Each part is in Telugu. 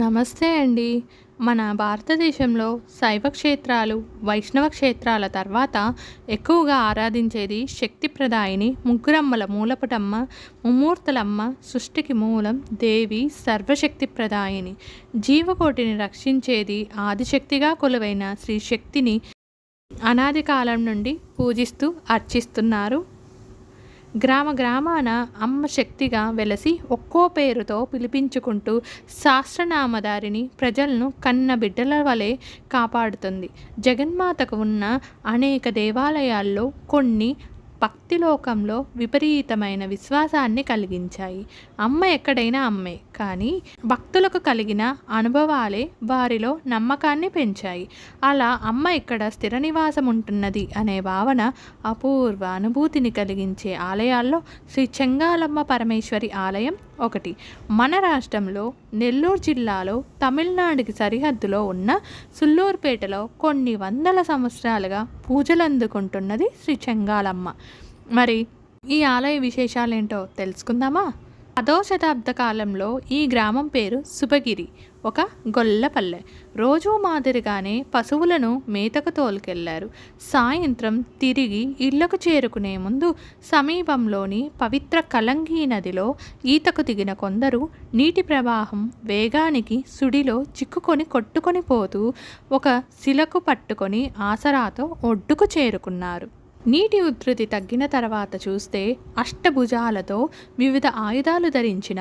నమస్తే అండి. మన భారతదేశంలో శైవ క్షేత్రాలు వైష్ణవ క్షేత్రాల తర్వాత ఎక్కువగా ఆరాధించేది శక్తి ప్రదాయిని ముగ్గురమ్మల మూలపుటమ్మ ముమ్మూర్తలమ్మ సృష్టికి మూలం దేవి సర్వశక్తి ప్రదాయిని జీవకోటిని రక్షించేది ఆదిశక్తిగా కొలువైన శ్రీ శక్తిని అనాది కాలం నుండి పూజిస్తూ అర్చిస్తున్నారు. గ్రామ గ్రామాన అమ్మ శక్తిగా వెలసి ఒక్కో పేరుతో పిలిపించుకుంటూ శాస్త్రనామదారిని ప్రజలను కన్న బిడ్డల వలె కాపాడుతుంది. జగన్మాతకు ఉన్న అనేక దేవాలయాల్లో కొన్ని భక్తి లోకంలో విపరీతమైన విశ్వాసాన్ని కలిగించాయి. అమ్మ ఎక్కడైనా అమ్మే కానీ భక్తులకు కలిగిన అనుభవాలే వారిలో నమ్మకాన్ని పెంచాయి. అలా అమ్మ ఇక్కడ స్థిర నివాసం ఉంటున్నది అనే భావన అపూర్వ అనుభూతిని కలిగించే ఆలయాల్లో శ్రీ చెంగాలమ్మ పరమేశ్వరి ఆలయం ఒకటి. మన రాష్ట్రంలో నెల్లూరు జిల్లాలో తమిళనాడుకి సరిహద్దులో ఉన్న సుల్లూరుపేటలో కొన్ని వందల సంవత్సరాలుగా పూజలు అందుకుంటున్నది శ్రీ చెంగాలమ్మ. మరి ఈ ఆలయ విశేషాలేంటో తెలుసుకుందామా? పదో శతాబ్ద కాలంలో ఈ గ్రామం పేరు సుభగిరి ఒక గొల్లపల్లె రోజు మాదిరిగానే పశువులను మేతకు తోలుకెళ్ళారు. సాయంత్రం తిరిగి ఇళ్ళకు చేరుకునే ముందు సమీపంలోని పవిత్ర కలంగి నదిలో ఈతకు దిగిన కొందరు నీటి ప్రవాహం వేగానికి సుడిలో చిక్కుకొని కొట్టుకొని పోతూ ఒక శిలకు పట్టుకొని ఆసరాతో ఒడ్డుకు చేరుకున్నారు. నీటి ఉధృతి తగ్గిన తర్వాత చూస్తే అష్టభుజాలతో వివిధ ఆయుధాలు ధరించిన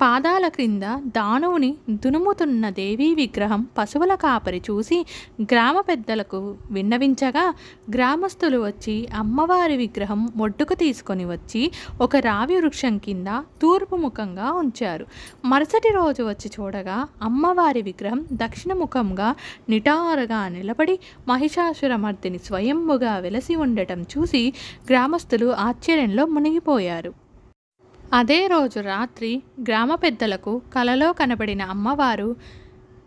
పాదాల క్రింద దానువుని దునుముతున్న దేవీ విగ్రహం పశువుల కాపరి చూసి గ్రామ పెద్దలకు విన్నవించగా గ్రామస్తులు వచ్చి అమ్మవారి విగ్రహం ఒడ్డుకు తీసుకొని వచ్చి ఒక రావి వృక్షం కింద తూర్పు ముఖంగా ఉంచారు. మరుసటి రోజు వచ్చి చూడగా అమ్మవారి విగ్రహం దక్షిణ ముఖంగా నిటారుగా నిలబడి మహిషాసురమర్దిని స్వయంభుగా వెలసి ఉండటం చూసి గ్రామస్తులు ఆశ్చర్యంలో మునిగిపోయారు. అదే రోజు రాత్రి గ్రామ పెద్దలకు కలలో కనబడిన అమ్మవారు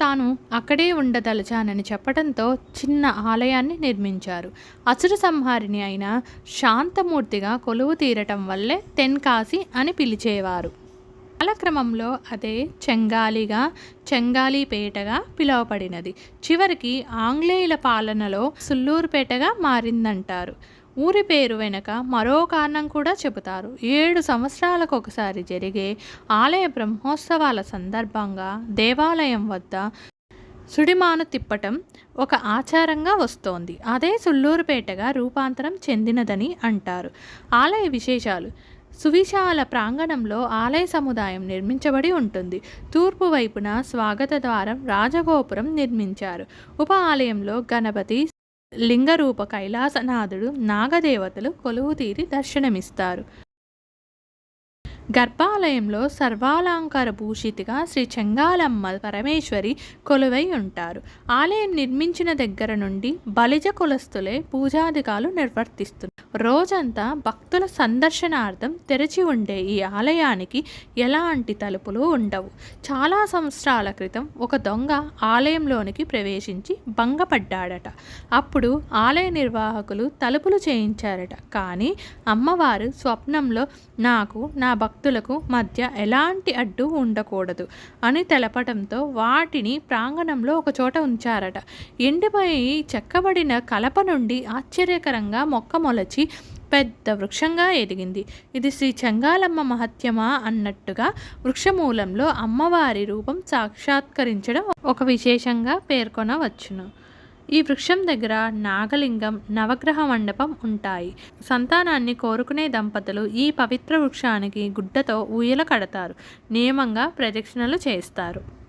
తాను అక్కడే ఉండదలచానని చెప్పడంతో చిన్న ఆలయాన్ని నిర్మించారు. అసుర సంహారిణి అయిన శాంతమూర్తిగా కొలువు తీరటం వల్లే తెన్కాసి అని పిలిచేవారు. కాలక్రమంలో అదే చెంగాలిగా చెంగాలిపేటగా పిలువబడినది. చివరికి ఆంగ్లేయుల పాలనలో సుల్లూరుపేటగా మారిందంటారు. ఊరి పేరు వెనుక మరో కారణం కూడా చెబుతారు. ఏడు సంవత్సరాలకు ఒకసారి జరిగే ఆలయ బ్రహ్మోత్సవాల సందర్భంగా దేవాలయం వద్ద సుడిమాను తిప్పటం ఒక ఆచారంగా వస్తోంది. అదే సుల్లూరుపేటగా రూపాంతరం చెందినదని అంటారు. ఆలయ విశేషాలు. సువిశాల ప్రాంగణంలో ఆలయ సముదాయం నిర్మించబడి ఉంటుంది. తూర్పు వైపున స్వాగత ద్వారం రాజగోపురం నిర్మించారు. ఉప ఆలయంలో గణపతి లింగరూప కైలాసనాథుడు నాగదేవతలు కొలువు తీరి దర్శనమిస్తారు. గర్భాలయంలో సర్వాలంకార భూషితిగా శ్రీ చెంగాలమ్మ పరమేశ్వరి కొలువై ఉంటారు. ఆలయం నిర్మించిన దగ్గర నుండి బలిజ కులస్తులే పూజాధికాలు నిర్వర్తిస్తున్నారు. రోజంతా భక్తుల సందర్శనార్థం తెరిచి ఉండే ఈ ఆలయానికి ఎలాంటి తలుపులు ఉండవు. చాలా సంవత్సరాల క్రితం ఒక దొంగ ఆలయంలోనికి ప్రవేశించి భంగపడ్డాడట. అప్పుడు ఆలయ నిర్వాహకులు తలుపులు చేయించారట. కానీ అమ్మవారు స్వప్నంలో నాకు నా భక్తులకు మధ్య ఎలాంటి అడ్డు ఉండకూడదు అని తెలపడంతో వాటిని ప్రాంగణంలో ఒక చోట ఉంచారట. ఎండిపోయి చెక్కబడిన కలప నుండి ఆశ్చర్యకరంగా మొక్క మొలచి పెద్ద వృక్షంగా ఎదిగింది. ఇది శ్రీ చెంగాలమ్మ మహత్యమా అన్నట్టుగా వృక్షమూలంలో అమ్మవారి రూపం సాక్షాత్కరించడం ఒక విశేషంగా పేర్కొనవచ్చును. ఈ వృక్షం దగ్గర నాగలింగం నవగ్రహ మండపం ఉంటాయి. సంతానాన్ని కోరుకునే దంపతులు ఈ పవిత్ర వృక్షానికి గుడ్డతో ఊయల కడతారు. నియమంగా ప్రదక్షిణలు చేస్తారు.